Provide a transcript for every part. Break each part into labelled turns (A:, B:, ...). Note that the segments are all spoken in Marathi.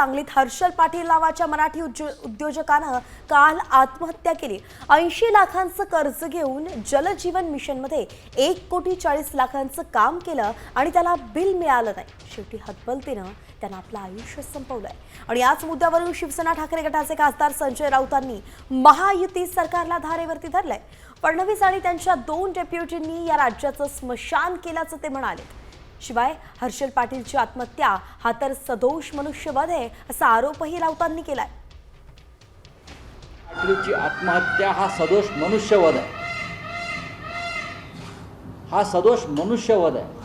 A: सांगलीत हर्षल पाटील नावाच्या मराठी उद्योजकानं काल आत्महत्या केली. ऐंशी लाखांचं कर्ज घेऊन जलजीवन मिशनमध्ये एक कोटी चाळीस लाखांचं काम केलं आणि त्याला बिल मिळालं नाही. शेवटी हतबलतेनं त्यानं आपलं आयुष्य संपवलंय. आणि याच मुद्द्यावरून शिवसेना ठाकरे गटाचे खासदार संजय राऊतांनी महायुती सरकारला धारेवरती धरलंय. फडणवीस आणि त्यांच्या दोन डेप्युटींनी या राज्याचं स्मशान केल्याचं ते म्हणाले. शिवाय हर्षल पाटीलची आत्महत्या हा तर सदोष मनुष्यवध आहे असा आरोपही राऊतांनी केलाय.
B: पाटीलची आत्महत्या हा सदोष मनुष्यवध आहे. हा सदोष मनुष्यवध आहे.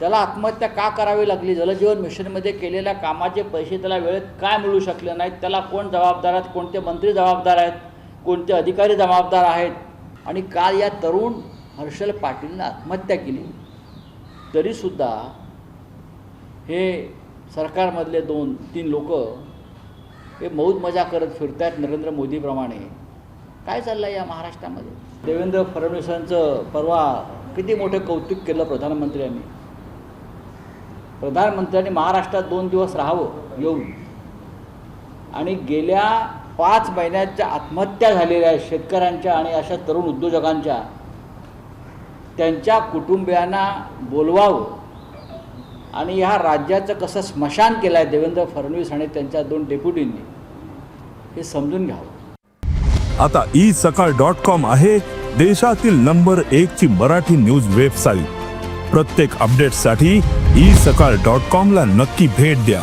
B: त्याला आत्महत्या का करावी लागली? जलजीवन मिशनमध्ये केलेल्या कामाचे पैसे त्याला वेळेत काय मिळू शकले नाहीत? त्याला कोण जबाबदार आहेत? कोणते मंत्री जबाबदार आहेत? कोणते अधिकारी जबाबदार आहेत? आणि काल या तरुण हर्षल पाटीलनं आत्महत्या केली. तरीसुद्धा हे सरकारमधले दोन तीन लोक हे मौज मजा करत फिरतायत नरेंद्र मोदीप्रमाणे. काय चाललं आहे या महाराष्ट्रामध्ये? देवेंद्र फडणवीसांचं परवा किती मोठं कौतुक केलं प्रधानमंत्र्यांनी प्रधानमंत्र्यांनी महाराष्ट्रात दोन दिवस राहावं येऊन. आणि गेल्या पाच महिन्याच्या आत्महत्या झालेल्या आहेत शेतकऱ्यांच्या आणि अशा तरुण उद्योजकांच्या त्यांच्या कुटुंबियांना बोलवावं. आणि ह्या राज्याचं कसं स्मशान केलं आहे देवेंद्र फडणवीस आणि त्यांच्या दोन डेप्युटींनी हे समजून घ्यावं.
C: आता ई सकाळ डॉट कॉम आहे देशातील नंबर एक ची मराठी न्यूज वेबसाईट. प्रत्येक अपडेटसाठी ई सकाळ डॉट कॉम ला नक्की भेट द्या.